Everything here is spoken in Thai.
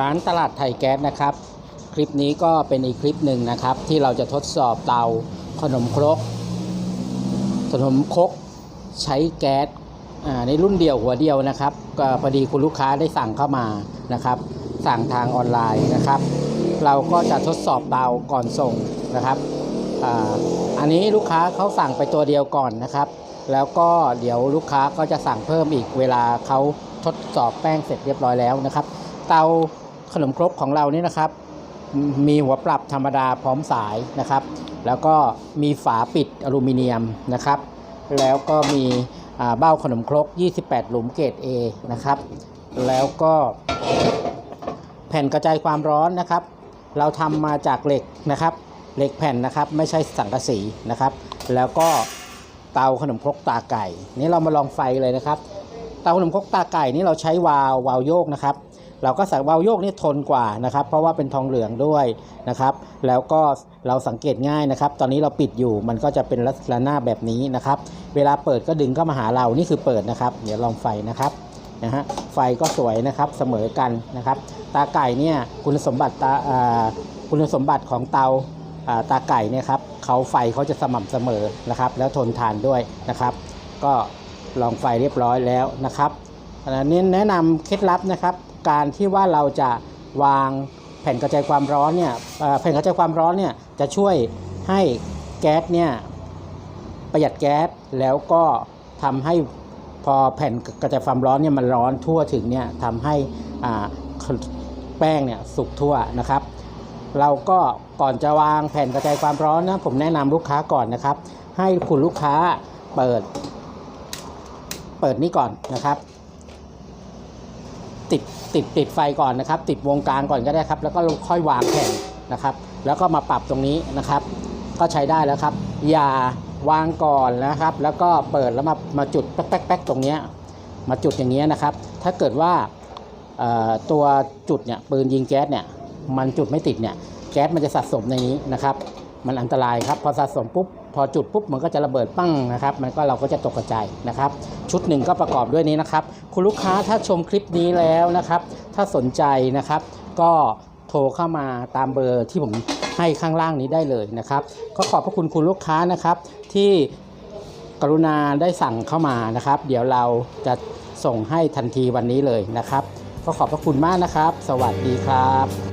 ร้านตลาดไทยแก๊สนะครับ คลิปนี้ก็เป็นอีกคลิปหนึ่งนะครับ ที่เราจะทดสอบเตาขนมครก ขนมครกใช้แก๊สในรุ่นเดียวหัวเดียวนะครับก็พอดีคุณลูกค้าได้สั่งเข้ามานะครับ สั่งทางออนไลน์นะครับ เราก็จะทดสอบเตาก่อนส่งนะครับออันนี้ลูกค้าเขาสั่งไปตัวเดียวก่อนนะครับ แล้วก็เดี๋ยวลูกค้าก็จะสั่งเพิ่มอีกเวลาเขาทดสอบแป้งเสร็จเรียบร้อยแล้วนะครับ เตา ขนมครกของเรานี่นะครับ มีหัวปรับธรรมดาพร้อมสายนะครับ แล้วก็มีฝาปิดอลูมิเนียมนะครับ แล้วก็มีเบ้าขนมครก 28 หลุมเกรด A นะครับ แล้วก็แผ่นกระจายความร้อนนะครับ เราทำมาจากเหล็กนะครับเหล็กแผ่นนะครับ ไม่ใช่สังกะสีนะครับ แล้วก็เตาขนมครกตาไก่ นี่เรามาลองไฟเลยนะครับ เตาขนมครกตาไก่นี่เราใช้วาล์ววาล์วโยกนะครับ เราก็ใส่วาล์วโยกนี่ทนกว่านะครับ เพราะว่าเป็นทองเหลืองด้วยนะครับ แล้วก็เราสังเกตง่ายนะครับ ตอนนี้เราปิดอยู่มันก็จะเป็นลักษณะแบบนี้นะครับ เวลาเปิดก็ดึงเข้ามาหาเรานี่คือเปิดนะครับ เดี๋ยวลองไฟนะครับนะฮะไฟก็สวยนะครับเสมอกันนะครับ ตาไก่เนี่ยคุณสมบัติตาคุณสมบัติของเตาอ่าตาไก่เนี่ยครับเขาไฟเขาจะสม่ำเสมอนะครับ แล้วทนทานด้วยนะครับ ก็ลองไฟเรียบร้อยแล้วนะครับ อันนี้แนะนำเคล็ดลับนะครับ การที่ว่าเราจะวางแผ่นกระจายความร้อนเนี่ยแผ่นกระจายความร้อนเนี่ยจะช่วยให้แก๊สเนี่ยประหยัดแก๊สแล้วก็ทำให้พอแผ่นกระจายความร้อนเนี่ยมันร้อนทั่วถึงเนี่ยทำให้แป้งเนี่ยสุกทั่วนะครับ เราก็ก่อนจะวางแผ่นกระจายความร้อนนะผมแนะนำลูกค้าก่อนนะครับ ให้คุณลูกค้าเปิด เปิดนี่ก่อนนะครับ ติดติดติดไฟก่อนนะครับ ติดวงกลางก่อนก็ได้ครับ แล้วก็ค่อยวางแผ่นนะครับ แล้วก็มาปรับตรงนี้นะครับ ก็ใช้ได้แล้วครับ อย่าวางก่อนนะครับ แล้วก็เปิดแล้วมามาจุดแป๊กแป๊กแป๊กตรงนี้มาจุดอย่างเงี้นะครับ ถ้าเกิดว่าตัวจุดเนี่ยปืนยิงแก๊สเนี่ยมันจุดไม่ติดเนี่ยแก๊สมันจะสะสมในนี้นะครับ มันอันตรายครับพอสะสมปุ๊บพอจุดปุ๊บมันก็จะระเบิดปั้งนะครับมันก็เราก็จะตกกระจายนะครับ ชุดหนึ่งก็ประกอบด้วยนี้นะครับ คุณลูกค้าถ้าชมคลิปนี้แล้วนะครับ ถ้าสนใจนะครับ ก็โทรเข้ามาตามเบอร์ที่ผมให้ข้างล่างนี้ได้เลยนะครับ ก็ขอบพระคุณคุณลูกค้านะครับ ที่กรุณาได้สั่งเข้ามานะครับ เดี๋ยวเราจะส่งให้ทันทีวันนี้เลยนะครับ ก็ขอบพระคุณมากนะครับ สวัสดีครับ